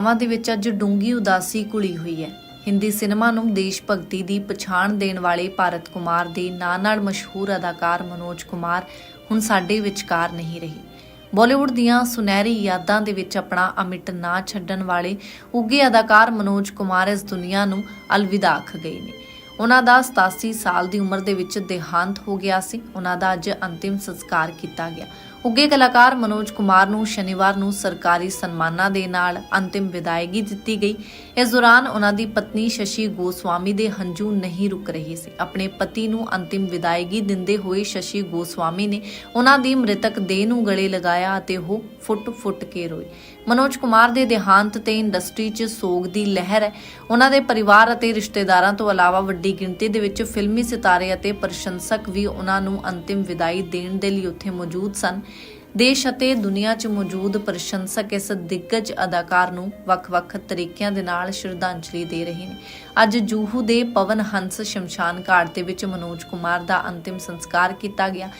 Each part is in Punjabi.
ਮਾਂ ਦੇ ਵਿੱਚ ਅੱਜ ਡੂੰਗੀ ਉਦਾਸੀ ਘੁਲੀ ਹੋਈ ਹੈ। ਹਿੰਦੀ ਸਿਨੇਮਾ ਨੂੰ ਦੇਸ਼ ਭਗਤੀ ਦੀ ਪਛਾਣ ਦੇਣ ਵਾਲੇ ਭਾਰਤ ਕੁਮਾਰ ਦੇ ਨਾਂ ਨਾਲ ਮਸ਼ਹੂਰ ਅਦਾਕਾਰ ਮਨੋਜ ਕੁਮਾਰ ਹੁਣ ਸਾਡੇ ਵਿਚਕਾਰ ਨਹੀਂ ਰਹੀ। ਬਾਲੀਵੁੱਡ ਦੀਆਂ ਸੁਨਹਿਰੀ ਯਾਦਾਂ ਦੇ ਵਿੱਚ ਆਪਣਾ ਅਮਿਟ ਨਾਂ ਛੱਡਣ ਵਾਲੇ ਉੱਗੇ ਅਦਾਕਾਰ ਮਨੋਜ ਕੁਮਾਰ ਇਸ ਦੁਨੀਆ ਨੂੰ ਅਲਵਿਦਾ ਆਖ ਗਏ ਨੇ। ਉਹਨਾਂ ਦਾ 87 ਸਾਲ ਦੀ ਉਮਰ ਦੇ ਵਿੱਚ ਦੇਹਾਂਤ ਹੋ ਗਿਆ ਸੀ। ਉਹਨਾਂ ਦਾ ਅੱਜ ਅੰਤਿਮ ਸੰਸਕਾਰ ਕੀਤਾ ਗਿਆ। ਉੱਗੇ ਕਲਾਕਾਰ ਮਨੋਜ ਕੁਮਾਰ ਨੂੰ ਸ਼ਨੀਵਾਰ ਨੂੰ ਸਰਕਾਰੀ ਸਨਮਾਨਾਂ ਦੇ ਨਾਲ ਅੰਤਿਮ ਵਿਦਾਇਗੀ ਦਿੱਤੀ ਗਈ। ਇਸ ਦੌਰਾਨ ਉਹਨਾਂ ਦੀ ਪਤਨੀ ਸ਼ਸ਼ੀ ਗੋਸਵਾਮੀ ਦੇ ਹੰਝੂ ਨਹੀਂ ਰੁਕ ਰਹੇ ਸੀ। ਆਪਣੇ ਪਤੀ ਨੂੰ ਅੰਤਿਮ ਵਿਦਾਇਗੀ ਦਿੰਦੇ ਹੋਏ ਸ਼ਸ਼ੀ ਗੋਸਵਾਮੀ ਨੇ ਉਹਨਾਂ ਦੀ ਮ੍ਰਿਤਕ ਦੇਹ ਨੂੰ ਗਲੇ ਲਗਾਇਆ ਅਤੇ ਉਹ ਫੁੱਟ-ਫੁੱਟ ਕੇ ਰੋਏ। ਮਨੋਜ ਕੁਮਾਰ ਦੇ ਦੇਹਾਂਤ ਤੇ ਇੰਡਸਟਰੀ 'ਚ ਸੋਗ ਦੀ ਲਹਿਰ ਹੈ। ਉਹਨਾਂ ਦੇ ਪਰਿਵਾਰ ਅਤੇ ਰਿਸ਼ਤੇਦਾਰਾਂ ਤੋਂ ਇਲਾਵਾ ਵੱਡੀ ਗਿਣਤੀ ਦੇ ਵਿੱਚ ਫਿਲਮੀ ਸਿਤਾਰੇ ਅਤੇ ਪ੍ਰਸ਼ੰਸਕ ਵੀ ਉਹਨਾਂ ਨੂੰ ਅੰਤਿਮ ਵਿਦਾਈ ਦੇਣ ਦੇ ਲਈ ਉੱਥੇ ਮੌਜੂਦ ਸਨ। ਦੇਸ਼ ਅਤੇ ਦੁਨੀਆ 'ਚ ਮੌਜੂਦ ਪ੍ਰਸ਼ੰਸਕ ਇਸ ਦਿੱਗਜ ਅਦਾਕਾਰ ਨੂੰ ਵੱਖ-ਵੱਖ ਤਰੀਕਿਆਂ ਦੇ ਨਾਲ ਸ਼ਰਧਾਂਜਲੀ ਦੇ ਰਹੇ ਨੇ। ਅੱਜ ਜੂਹੂ ਦੇ ਪਵਨ ਹੰਸ ਸ਼ਮਸ਼ਾਨ ਘਾਟ ਦੇ ਵਿੱਚ ਮਨੋਜ ਕੁਮਾਰ ਦਾ ਅੰਤਿਮ ਸੰਸਕਾਰ ਕੀਤਾ ਗਿਆ।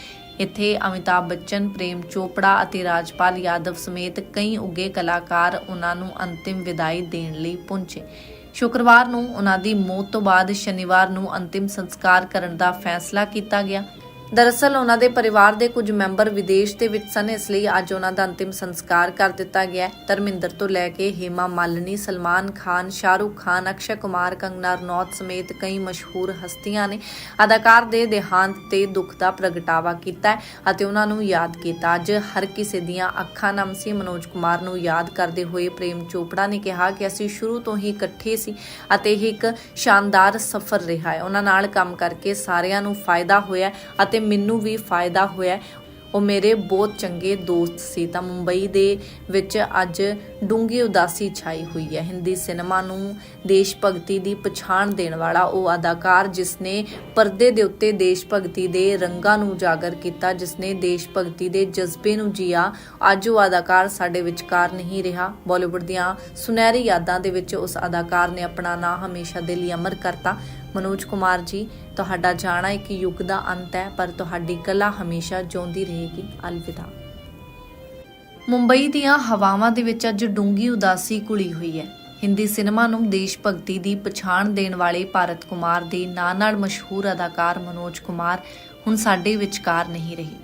ਇੱਥੇ ਅਮਿਤਾਭ ਬੱਚਨ, ਪ੍ਰੇਮ ਚੋਪੜਾ ਅਤੇ ਰਾਜਪਾਲ ਯਾਦਵ ਸਮੇਤ ਕਈ ਉੱਗੇ ਕਲਾਕਾਰ ਉਹਨਾਂ ਨੂੰ ਅੰਤਿਮ ਵਿਦਾਈ ਦੇਣ ਲਈ ਪਹੁੰਚੇ। ਸ਼ੁੱਕਰਵਾਰ ਨੂੰ ਉਹਨਾਂ ਦੀ ਮੌਤ ਤੋਂ ਬਾਅਦ ਸ਼ਨੀਵਾਰ ਨੂੰ ਅੰਤਿਮ ਸੰਸਕਾਰ ਕਰਨ ਦਾ ਫੈਸਲਾ ਕੀਤਾ ਗਿਆ। ਦਰਅਸਲ ਉਹਨਾਂ ਦੇ ਪਰਿਵਾਰ ਦੇ ਕੁਝ ਮੈਂਬਰ ਵਿਦੇਸ਼ ਦੇ ਵਿੱਚ ਸਨ, ਇਸ ਲਈ ਅੱਜ ਉਹਨਾਂ ਦਾ ਅੰਤਿਮ ਸੰਸਕਾਰ ਕਰ ਦਿੱਤਾ ਗਿਆ ਹੈ। ਧਰਮਿੰਦਰ ਤੋਂ ਲੈ ਕੇ ਹੇਮਾ ਮਾਲਨੀ, ਸਲਮਾਨ ਖਾਨ, ਸ਼ਾਹਰੁਖ ਖਾਨ, ਅਕਸ਼ੇ ਕੁਮਾਰ, ਕੰਗਨਾ ਰਣੌਤ ਸਮੇਤ ਕਈ ਮਸ਼ਹੂਰ ਹਸਤੀਆਂ ਨੇ ਅਦਾਕਾਰ ਦੇ ਦੇਹਾਂਤ ਤੇ ਦੁੱਖ ਦਾ ਪ੍ਰਗਟਾਵਾ ਕੀਤਾ ਅਤੇ ਉਹਨਾਂ ਨੂੰ ਯਾਦ ਕੀਤਾ। ਅੱਜ ਹਰ ਕਿਸੇ ਦੀਆਂ ਅੱਖਾਂ ਨਮ ਸੀ। ਮਨੋਜ ਕੁਮਾਰ ਨੂੰ ਯਾਦ ਕਰਦੇ ਹੋਏ ਪ੍ਰੇਮ ਚੋਪੜਾ ਨੇ ਕਿਹਾ ਕਿ ਅਸੀਂ ਸ਼ੁਰੂ ਤੋਂ ਹੀ ਇਕੱਠੇ ਸੀ ਅਤੇ ਇਹ ਇੱਕ ਸ਼ਾਨਦਾਰ ਸਫ਼ਰ ਰਿਹਾ ਹੈ। ਉਹਨਾਂ ਨਾਲ ਕੰਮ ਕਰਕੇ ਸਾਰਿਆਂ ਨੂੰ ਫਾਇਦਾ ਹੋਇਆ ਅਤੇ ਅਤੇ ਮੈਨੂੰ ਵੀ ਫਾਇਦਾ ਹੋਇਆ ਉਹ ਮੇਰੇ ਬਹੁਤ ਚੰਗੇ ਦੋਸਤ ਸੀ। ਤਾਂ ਮੁੰਬਈ ਦੇ ਵਿੱਚ ਅੱਜ ਡੂੰਗੀ ਉਦਾਸੀ ਛਾਈ ਹੋਈ ਹੈ। ਹਿੰਦੀ ਸਿਨੇਮਾ ਨੂੰ ਦੇਸ਼ ਭਗਤੀ ਦੀ ਪਛਾਣ ਦੇਣ ਵਾਲਾ ਉਹ ਅਦਾਕਾਰ ਜਿਸ ਨੇ ਪਰਦੇ ਦੇ ਉੱਤੇ ਦੇਸ਼ ਭਗਤੀ ਦੇ ਰੰਗਾਂ ਨੂੰ ਉਜਾਗਰ ਕੀਤਾ ਜਿਸ ਨੇ ਦੇਸ਼ ਭਗਤੀ ਦੇ ਜਜ਼ਬੇ ਨੂੰ ਜੀਆ, ਅੱਜ ਉਹ ਅਦਾਕਾਰ ਸਾਡੇ ਵਿਚਕਾਰ ਨਹੀਂ ਰਿਹਾ। ਬਾਲੀਵੁੱਡ ਦੀਆਂ ਸੁਨਹਿਰੀ ਯਾਦਾਂ ਦੇ ਵਿੱਚ ਉਸ ਅਦਾਕਾਰ ਨੇ ਆਪਣਾ ਨਾਂ ਹਮੇਸ਼ਾ ਦੇ ਲਈ ਅਮਰ ਕਰਤਾ। ਮਨੋਜ ਕੁਮਾਰ ਜੀ, ਤੁਹਾਡਾ ਜਾਣਾ ਇੱਕ ਯੁੱਗ ਦਾ ਅੰਤ ਹੈ, ਪਰ ਤੁਹਾਡੀ ਕਲਾ ਹਮੇਸ਼ਾ ਜਿਉਂਦੀ ਰਹੀ ਰਹੇਗੀ ਅਲਵਿਦਾ। ਮੁੰਬਈ ਦੀਆਂ ਹਵਾਵਾਂ ਦੇ ਵਿੱਚ ਅੱਜ ਡੂੰਗੀ ਉਦਾਸੀ ਘੁਲੀ ਹੋਈ ਹੈ। ਹਿੰਦੀ ਸਿਨੇਮਾ ਨੂੰ ਦੇਸ਼ ਭਗਤੀ ਦੀ ਪਛਾਣ ਦੇਣ ਵਾਲੇ ਭਾਰਤ ਕੁਮਾਰ ਦੇ ਨਾਂ ਨਾਲ ਮਸ਼ਹੂਰ ਅਦਾਕਾਰ ਮਨੋਜ ਕੁਮਾਰ ਹੁਣ ਸਾਡੇ ਵਿਚਕਾਰ ਨਹੀਂ ਰਹੀ।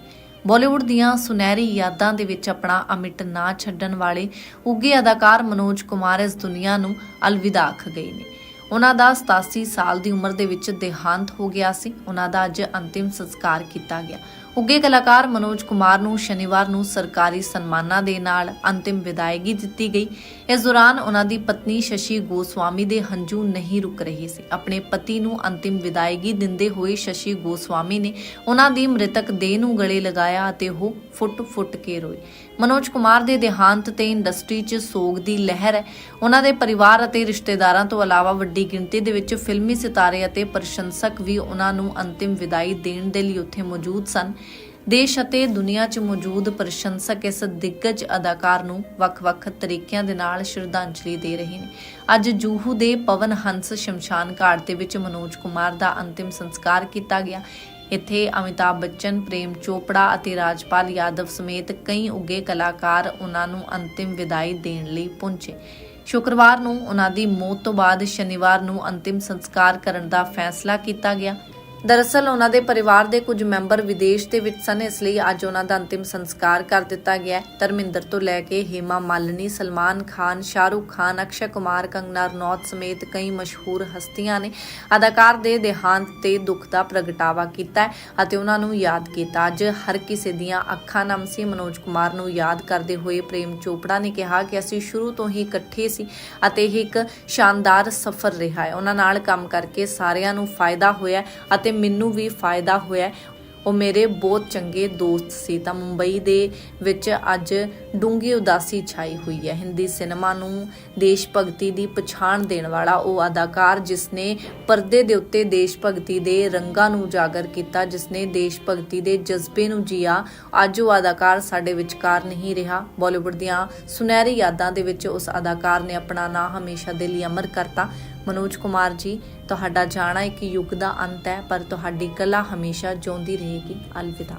ਬਾਲੀਵੁੱਡ ਦੀਆਂ ਸੁਨਹਿਰੀ ਯਾਦਾਂ ਦੇ ਵਿੱਚ ਆਪਣਾ ਅਮਿਟ ਨਾ ਛੱਡਣ ਵਾਲੇ ਉੱਗੇ ਅਦਾਕਾਰ ਮਨੋਜ ਕੁਮਾਰ ਇਸ ਦੁਨੀਆ ਨੂੰ ਅਲਵਿਦਾ ਆਖ ਗਏ ਨੇ। ਉਹਨਾਂ ਦਾ 87 ਸਾਲ ਦੀ ਉਮਰ ਦੇ ਵਿੱਚ ਦੇਹਾਂਤ ਹੋ ਗਿਆ ਸੀ। ਉਹਨਾਂ ਦਾ ਅੱਜ ਅੰਤਿਮ ਸੰਸਕਾਰ ਕੀਤਾ ਗਿਆ। ਉੱਗੇ ਕਲਾਕਾਰ ਮਨੋਜ ਕੁਮਾਰ ਨੂੰ ਸ਼ਨੀਵਾਰ ਨੂੰ ਸਰਕਾਰੀ ਸਨਮਾਨਾਂ ਦੇ ਨਾਲ ਅੰਤਿਮ ਵਿਦਾਇਗੀ ਦਿੱਤੀ ਗਈ। ਇਸ ਦੌਰਾਨ ਉਹਨਾਂ ਦੀ ਪਤਨੀ ਸ਼ਸ਼ੀ ਗੋਸਵਾਮੀ ਦੇ ਹੰਝੂ ਨਹੀਂ ਰੁਕ ਰਹੇ ਸੀ। ਆਪਣੇ ਪਤੀ ਨੂੰ ਅੰਤਿਮ ਵਿਦਾਇਗੀ ਦਿੰਦੇ ਹੋਏ ਸ਼ਸ਼ੀ ਗੋਸਵਾਮੀ ਨੇ ਉਹਨਾਂ ਦੀ ਮ੍ਰਿਤਕ ਦੇਹ ਨੂੰ ਗਲੇ ਲਗਾਇਆ ਅਤੇ ਉਹ ਫੁੱਟ-ਫੁੱਟ ਕੇ ਰੋਏ। ਮਨੋਜ ਕੁਮਾਰ ਦੇ ਦੇਹਾਂਤ ਤੇ ਇੰਡਸਟਰੀ 'ਚ ਸੋਗ ਦੀ ਲਹਿਰ ਹੈ। ਉਹਨਾਂ ਦੇ ਪਰਿਵਾਰ ਅਤੇ ਰਿਸ਼ਤੇਦਾਰਾਂ ਤੋਂ ਇਲਾਵਾ ਵੱਡੀ ਗਿਣਤੀ ਦੇ ਵਿੱਚ ਫਿਲਮੀ ਸਿਤਾਰੇ ਅਤੇ ਪ੍ਰਸ਼ੰਸਕ ਵੀ ਉਹਨਾਂ ਨੂੰ ਅੰਤਿਮ ਵਿਦਾਈ ਦੇਣ ਦੇ ਲਈ ਉੱਥੇ ਮੌਜੂਦ ਸਨ। ਦੇਸ਼ ਅਤੇ ਦੁਨੀਆ 'ਚ ਮੌਜੂਦ ਪ੍ਰਸ਼ੰਸਕ ਇਸ ਦਿੱਗਜ ਅਦਾਕਾਰ ਨੂੰ ਵੱਖ-ਵੱਖ ਤਰੀਕਿਆਂ ਦੇ ਨਾਲ ਸ਼ਰਧਾਂਜਲੀ ਦੇ ਰਹੇ ਨੇ। ਅੱਜ ਜੂਹੂ ਦੇ ਪਵਨ ਹੰਸ ਸ਼ਮਸ਼ਾਨ ਘਾਟ ਦੇ ਵਿੱਚ ਮਨੋਜ ਕੁਮਾਰ ਦਾ ਅੰਤਿਮ ਸੰਸਕਾਰ ਕੀਤਾ ਗਿਆ। ਇੱਥੇ ਅਮਿਤਾਭ ਬੱਚਨ, ਪ੍ਰੇਮ ਚੋਪੜਾ ਅਤੇ ਰਾਜਪਾਲ ਯਾਦਵ ਸਮੇਤ ਕਈ ਉੱਗੇ ਕਲਾਕਾਰ ਉਹਨਾਂ ਨੂੰ ਅੰਤਿਮ ਵਿਦਾਈ ਦੇਣ ਲਈ ਪਹੁੰਚੇ। ਸ਼ੁੱਕਰਵਾਰ ਨੂੰ ਉਹਨਾਂ ਦੀ ਮੌਤ ਤੋਂ ਬਾਅਦ ਸ਼ਨੀਵਾਰ ਨੂੰ ਅੰਤਿਮ ਸੰਸਕਾਰ ਕਰਨ ਦਾ ਫੈਸਲਾ ਕੀਤਾ ਗਿਆ। ਦਰਅਸਲ ਉਹਨਾਂ ਦੇ ਪਰਿਵਾਰ ਦੇ ਕੁਝ ਮੈਂਬਰ ਵਿਦੇਸ਼ ਦੇ ਵਿੱਚ ਸਨ, ਇਸ ਲਈ ਅੱਜ ਉਹਨਾਂ ਦਾ ਅੰਤਿਮ ਸੰਸਕਾਰ ਕਰ ਦਿੱਤਾ ਗਿਆ ਧਰਮਿੰਦਰ ਤੋਂ ਲੈ ਕੇ ਹੇਮਾ ਮਾਲਨੀ, ਸਲਮਾਨ ਖਾਨ, ਸ਼ਾਹਰੁਖ ਖਾਨ, ਅਕਸ਼ੇ ਕੁਮਾਰ, ਕੰਗਨਾ ਰਣੌਤ ਸਮੇਤ ਕਈ ਮਸ਼ਹੂਰ ਹਸਤੀਆਂ ਨੇ ਅਦਾਕਾਰ ਦੇ ਦੇਹਾਂਤ ਤੇ ਦੁੱਖ ਦਾ ਪ੍ਰਗਟਾਵਾ ਕੀਤਾ ਅਤੇ ਉਹਨਾਂ ਨੂੰ ਯਾਦ ਕੀਤਾ। ਅੱਜ ਹਰ ਕਿਸੇ ਦੀਆਂ ਅੱਖਾਂ ਨਮ ਸੀ। ਮਨੋਜ ਕੁਮਾਰ ਨੂੰ ਯਾਦ ਕਰਦੇ ਹੋਏ ਪ੍ਰੇਮ ਚੋਪੜਾ ਨੇ ਕਿਹਾ ਕਿ ਅਸੀਂ ਸ਼ੁਰੂ ਤੋਂ ਹੀ ਇਕੱਠੇ ਸੀ ਅਤੇ ਇਹ ਇੱਕ ਸ਼ਾਨਦਾਰ ਸਫ਼ਰ ਰਿਹਾ ਹੈ। ਉਹਨਾਂ ਨਾਲ ਕੰਮ ਕਰਕੇ ਸਾਰਿਆਂ ਨੂੰ ਫਾਇਦਾ ਹੋਇਆ ਅਤੇ ਮੈਨੂੰ ਵੀ ਫਾਇਦਾ ਹੋਇਆ ਉਹ ਮੇਰੇ ਬਹੁਤ ਚੰਗੇ ਦੋਸਤ ਸੀ। ਤਾਂ ਮੁੰਬਈ ਦੇ ਵਿੱਚ ਅੱਜ ਡੂੰਗੀ ਉਦਾਸੀ ਛਾਈ ਹੋਈ ਹੈ। ਹਿੰਦੀ ਸਿਨੇਮਾ ਨੂੰ ਦੇਸ਼ ਭਗਤੀ ਦੀ ਪਛਾਣ ਦੇਣ ਵਾਲਾ ਉਹ ਅਦਾਕਾਰ ਜਿਸ ਨੇ ਪਰਦੇ ਦੇ ਉੱਤੇ ਦੇਸ਼ ਭਗਤੀ ਦੇ ਰੰਗਾਂ ਨੂੰ ਉਜਾਗਰ ਕੀਤਾ ਜਿਸ ਨੇ ਦੇਸ਼ ਭਗਤੀ ਦੇ ਜਜ਼ਬੇ ਨੂੰ ਜੀਆ, ਅੱਜ ਉਹ ਅਦਾਕਾਰ ਸਾਡੇ ਵਿਚਕਾਰ ਨਹੀਂ ਰਿਹਾ। ਬਾਲੀਵੁੱਡ ਦੀਆਂ ਸੁਨਹਿਰੀ ਯਾਦਾਂ ਦੇ ਵਿੱਚ ਉਸ ਅਦਾਕਾਰ ਨੇ ਆਪਣਾ ਨਾਂ ਹਮੇਸ਼ਾ ਦੇ ਲਈ ਅਮਰ ਕਰਤਾ। ਮਨੋਜ ਕੁਮਾਰ ਜੀ, ਤੁਹਾਡਾ ਜਾਣਾ ਇੱਕ ਯੁੱਗ ਦਾ ਅੰਤ ਹੈ, ਪਰ ਤੁਹਾਡੀ ਕਲਾ ਹਮੇਸ਼ਾ ਜਿਉਂਦੀ ਰਹੇਗੀ। ਅਲਵਿਦਾ।